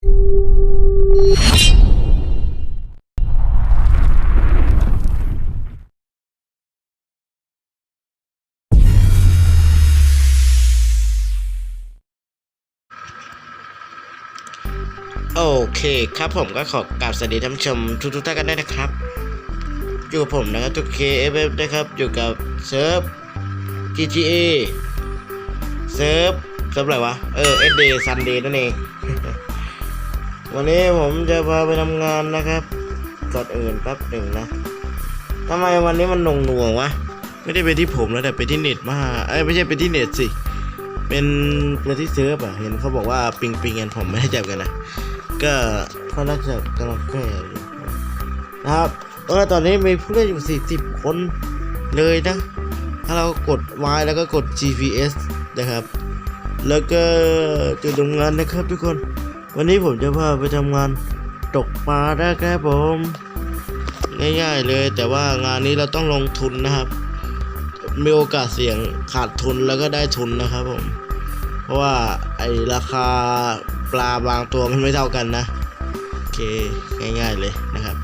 โอเคครับผมก็ขอกราบสวัสดีท่านผู้ชมทุกๆท่านกันด้วยนะครับ อยู่กับผมนะครับทุกเคเอฟนะครับ อยู่กับเซิร์ฟ GTA เซิร์ฟเซิร์ฟอะไรวะ เออ SD Sunday นั่นเอง วันนี้ผมจะพาไปทำงานนะครับก่อนอื่นแป๊บหนึ่งนะทำไมวันนี้มันหน่งหน่วงๆวะไม่ได้ไปที่ผมแล้วแต่ไปที่เน็ตมาเอ้ยไม่ใช่ไปที่เน็ตสิเป็นเป็นที่เซิร์ฟอะเห็นเขาบอกว่าปิงปิงกันผมไม่ได้จับกันนะก็เขาน่าจะกำลังแก้อยู่นะครับเออตอนนี้มีผู้เล่นอยู่ 40 คนเลยนะ ถ้าเรากด Y แล้วก็กด GPS นะครับ แล้วก็จุดทำงานนะครับทุกคน วันนี้ผมจะพาไปทำงานตกปลานะครับผม ง่ายๆเลย แต่ว่างานนี้เราต้องลงทุนนะครับ มีโอกาสเสี่ยงขาดทุนแล้วก็ได้ทุนนะครับผม เพราะว่าไอราคาปลาบางตัวมันไม่เท่ากันนะโอเคง่ายๆเลยนะครับ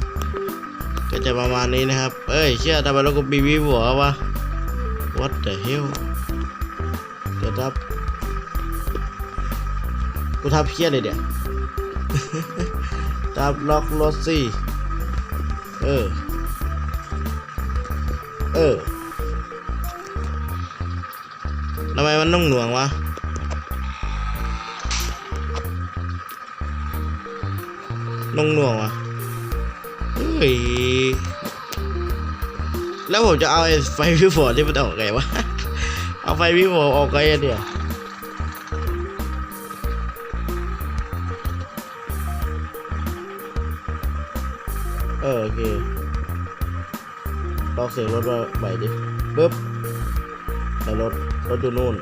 ก็จะประมาณนี้นะครับ เอ้ยเชื่อทำไมเราก็บีบีหัววะ what the hell เดี๋ยวทับกูทับเพี้ยเลยเดี๋ยว ทับล็อกรถสิเออ เออทำไมมันต้องหน่วงวะนงหน่วงวะเฮ้ย แล้วผมจะเอาไฟวิวอร์ที่มันออกไงวะ เอาไฟวิวอร์ออกไงเนี่ย โอเคลองเสียงรถมาใหม่ดิปึ๊บแต่รถรถอยู่นู่น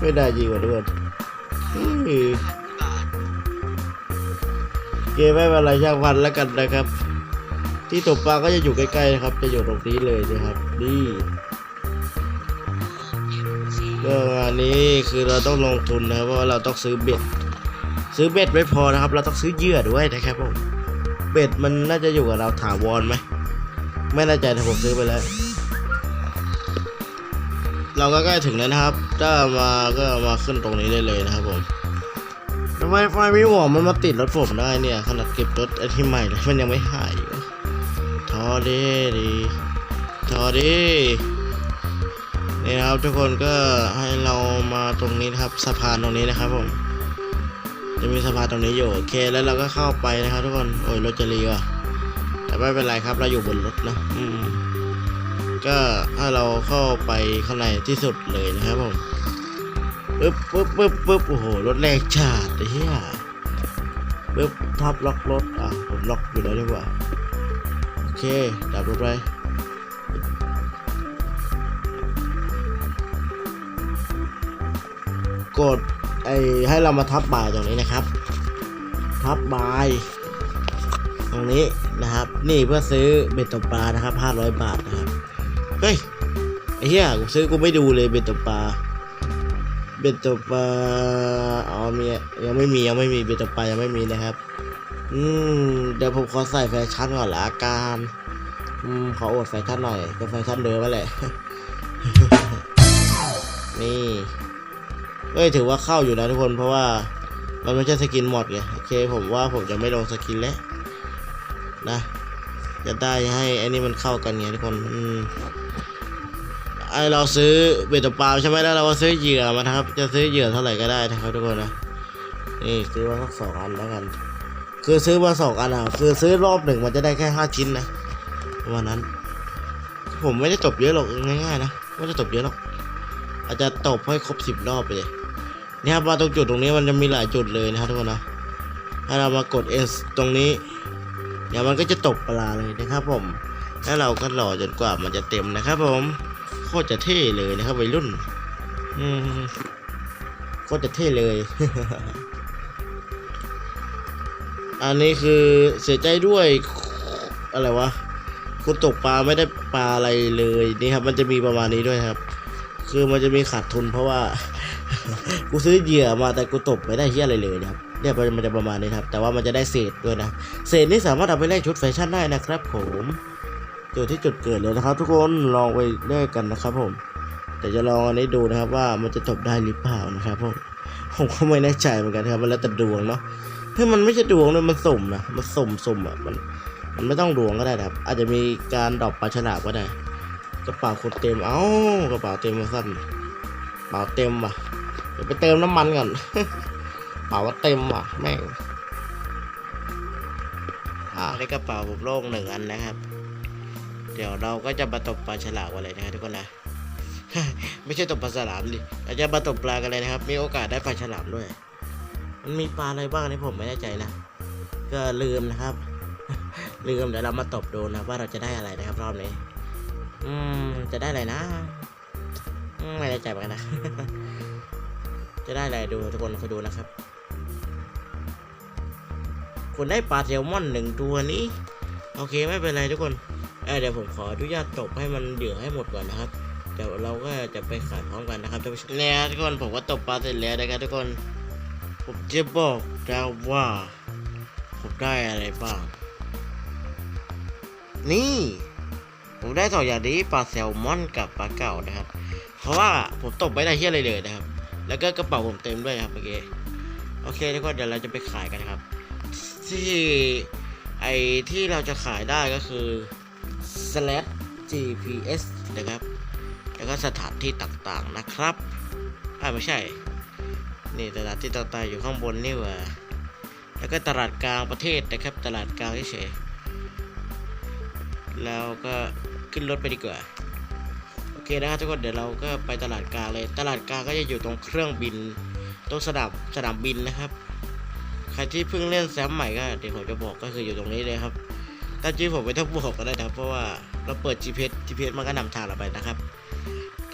ไม่ได้จริงว่ะทุกคนเกมไม่เป็นไรช่างพันแล้วกันนะครับ ที่ตกปลาก็จะอยู่ใกล้ๆนะครับ จะอยู่ตรงนี้เลยนะครับ นี่ก็งานนี้คือเราต้องลงทุนนะครับเพราะว่าเราต้องซื้อเบ็ด ซื้อเบ็ดไม่พอนะครับ เราต้องซื้อเหยื่อด้วยนะครับผมเบ็ดมันน่าจะอยู่กับเราถาวรไหมไม่แน่ใจแต่ผมซื้อไปแล้ว เราก็ใกล้ถึงแล้วนะครับ ถ้ามาก็มาขึ้นตรงนี้ได้เลยนะครับผมทำไมไฟไม่หัวมันมาติดรถผมได้เนี่ย ขนาดเก็บรถไอที่ใหม่เลยมันยังไม่หายอยู่ทอดีดีทอดีนี่นะครับทุกคนก็ให้เรามาตรงนี้นะครับสะพานตรงนี้นะครับผม จะมีสะพานตรงนี้อยู่โอเคแล้วเราก็เข้าไปนะครับทุกคนโอ้ยรถจะรีว่ะแต่ไม่เป็นไรครับเราอยู่บนรถนะอืมก็ให้เราเข้าไปข้างในที่สุดเลยนะครับผมปึ๊บปึ๊บปึ๊บปึ๊บโอ้โหรถแรงจัดไอ้เหี้ยปึ๊บทับล็อกรถอะผมล็อกอยู่แล้วดีกว่าโอเคดับรถไปกด ไอให้เรามาทับบายตรงนี้นะครับ ทับบายตรงนี้นะครับ นี่เพื่อซื้อเบ็ดตกปลานะครับ500 บาทนะครับเฮ้ยไอ้เหี้ยกูซื้อกูไม่ดูเลยเบ็ดตกปลาเบ็ดตกปลาอ๋อมียังไม่มียังไม่มีเบ็ดตกปลายังไม่มีนะครับ อืมเดี๋ยวผมขอใส่แฟชั่นก่อนละกันอืมขออวดแฟชั่นหน่อยก็แฟชั่นเดิมมาแหละนี่ เอ้ยถือว่าเข้าอยู่นะทุกคนเพราะว่ามันไม่ใช่สกินหมดไงโอเคผมว่าผมจะไม่ลงสกินแล้วนะจะได้ให้ไอ้นี่มันเข้ากันไงทุกคนอืมไอเราซื้อเบ็ดตกปลาใช่ไหมแล้วเราก็ซื้อเหยื่อมานะครับ จะซื้อเหยื่อเท่าไหร่ก็ได้นะครับทุกคนนะนี่ซื้อมาสักสองอันแล้วกัน คือซื้อมาสองอันอะคือซื้อรอบหนึ่งมันจะได้แค่ห้าชิ้นนะประมาณนั้น ผมไม่ได้ตบเยอะหรอกง่ายๆนะไม่ได้ตบเยอะหรอกอาจจะตบให้ครบสิบรอบไปเลย นี่ครับมาตรงจุดตรงนี้มันจะมีหลายจุดเลยนะครับทุกคนนะถ้าเรามากด S ตรงนี้เดี๋ยวมันก็จะตกปลาเลยนะครับผมแล้วเราก็รอจนกว่ามันจะเต็มนะครับ ผมโคตรจะเท่เลยนะครับวัยรุ่นอืมโคตรจะเท่เลย อันนี้คือเสียใจด้วยอะไรวะคุณตกปลาไม่ได้ปลาอะไรเลยนี่ครับ มันจะมีประมาณนี้ด้วยครับ คือมันจะมีขาดทุนเพราะว่า กูซื้อเหยื่อมาแต่กูตบไม่ได้เฮียอะไรเลยนะครับเนี่ยมันจะประมาณนี้ครับ แต่ว่ามันจะได้เศษด้วยนะเศษนี่สามารถเอาไปแลกชุดแฟชั่นได้นะครับผมอยู่ที่จุดเกิดเลยนะครับ ทุกคนลองไปเล่นกันนะครับผมแต่จะลองอันนี้ดูนะครับว่ามันจะตบได้หรือเปล่านะครับผมผมก็ไม่แน่ใจเหมือนกันครับมันแล้วแต่ดวงเนาะถ้ามันไม่ใช่ดวงเลยมันสุ่มนะมันสุ่มสุ่มอะมันมันไม่ต้องดวงก็ได้นะครับ อาจจะมีการดรอปปลาฉลามก็ได้กระเป๋าคนเต็มเอ้ากระเป๋าเต็มมาสั้นกระเป๋าเต็มว่ะ ดี๋ยวไปเติมน้ำมันก่อนเป๋าว่าเต็มว่ะแม่งอ่าในกระเป๋าผมโล่งหนึ่งอันนะครับ เดี๋ยวเราก็จะมาตกปลาฉลากันเลยนะครับทุกคนนะ ไม่ใช่ตกปลาฉลามดิเราจะมาตกปลากันเลยนะครับ มีโอกาสได้ปลาฉลามด้วย มันมีปลาอะไรบ้างนี่ผมไม่แน่ใจนะ ก็ลืมนะครับ ลืมเดี๋ยวเรามาตบดูนะว่าเราจะได้อะไรนะครับรอบนี้ อืม จะได้อะไรนะ ไม่แน่ใจเหมือนกันนะ จะได้อะไรดูทุกคนคอยดูนะครับ คุณได้ปลาแซลมอนหนึ่งตัวนี้ โอเคไม่เป็นไรทุกคนเเดี๋ยวผมขออนุญาตตบให้มันเหยื่อให้หมดก่อนนะครับเดี๋ยวเราก็จะไปขายพร้อมกันนะครับท่านผู้ชมเนี่ยทุกคนผมก็ตบปลาเสร็จแล้วนะครับทุกคนผมจะบอกนะว่าผมได้อะไรบ้างนี่ ผมได้สองอย่างนี้ปลาแซลมอนกับปลาเก่านะครับ เพราะว่าผมตบไม่ได้เฮี้ยอะไรเลยนะครับ แล้วก็กระเป๋าผมเต็มด้วยครับเมื่อกี้โอเคทุกคนเดี๋ยวเราจะไปขายกันครับ ที่ไอที่เราจะขายได้ก็คือ slash gps นะครับ แล้วก็สถานที่ต่างๆนะครับอ่าไม่ใช่ นี่ตลาดที่ต่างๆอยู่ข้างบนนี่หว่าแล้วก็ตลาดกลางประเทศนะครับ ตลาดกลางเฉยแล้วก็ขึ้นรถไปดีกว่า เคนะครับทุกคนเดี๋ยวเราก็ไปตลาดกลางเลย ตลาดกลางก็จะอยู่ตรงเครื่องบิน ตรงสนามสนามบินนะครับ ใครที่เพิ่งเล่นแซมใหม่ก็เดี๋ยวผมจะบอกก็คืออยู่ตรงนี้เลยครับตามจริงผมไม่ต้องบอกก็ได้นะครับเพราะว่าเราเปิด GPS GPS มันก็นำทางเราไปนะครับ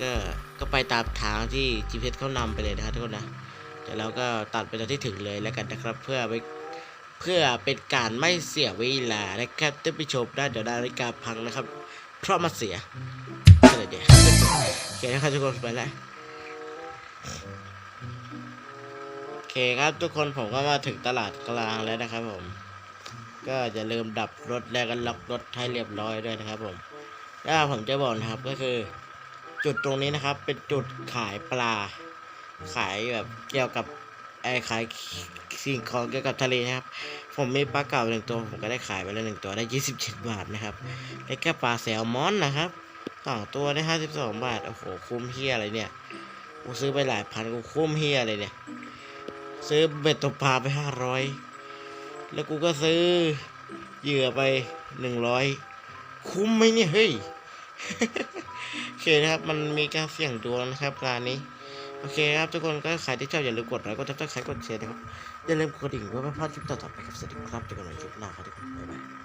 ก็ก็ไปตามทางที่ GPS เขานำไปเลยนะครับทุกคนนะเดี๋ยวเราก็ตัดไปตอนที่ถึงเลยแล้วกันนะครับ เพื่อไปเพื่อเป็นการไม่เสียเวลานะครับท่านผู้ชมได้เดี๋ยวนาฬิกาพังนะครับเพราะมาเสีย คนะครับทุกคนไปแล้วโอเคครับทุกคนผมก็มาถึงตลาดกลางแล้วนะครับผม ก็จะลืมดับรถแล้วก็ล็อกรถให้เรียบร้อยด้วยนะครับผมแล้วผมจะบอกนะครับก็คือ จุดตรงนี้นะครับ เป็นจุดขายปลา ขายแบบเกี่ยวกับไอขายสิ่งของเกี่ยวกับทะเลนะครับ ผมมีปลาเก่าหนึ่งตัวผมก็ได้ขายไปแล้วหนึ่งตัวได้ยี่สิบเจ็ดบาทนะครับแล้วก็ปลาแซลมอนนะครับ สองตัวได้ห้าสิบสองบาท โอ้โห คุ้มเฮียอะไรเนี่ย กูซื้อไปหลายพันกูคุ้มเฮียอะไรเนี่ย ซื้อเบ็ดตกปลาไปห้าร้อย แล้วกูก็ซื้อเหยื่อไปหนึ่งร้อย คุ้มไหมเนี่ย เฮ้ย โอเคนะครับ มันมีการเสี่ยงดวงนะครับร้านนี้ โอเคครับทุกคนก็ใครที่ชอบอย่าลืมกดไลค์ กดติดตามกดแชร์นะครับ อย่าลืมกดดิ่งเพื่อไม่พลาดคลิปต่อๆไปครับ สวัสดีครับเจอกันใหม่คลิปหน้าครับทุกคนบ๊ายบาย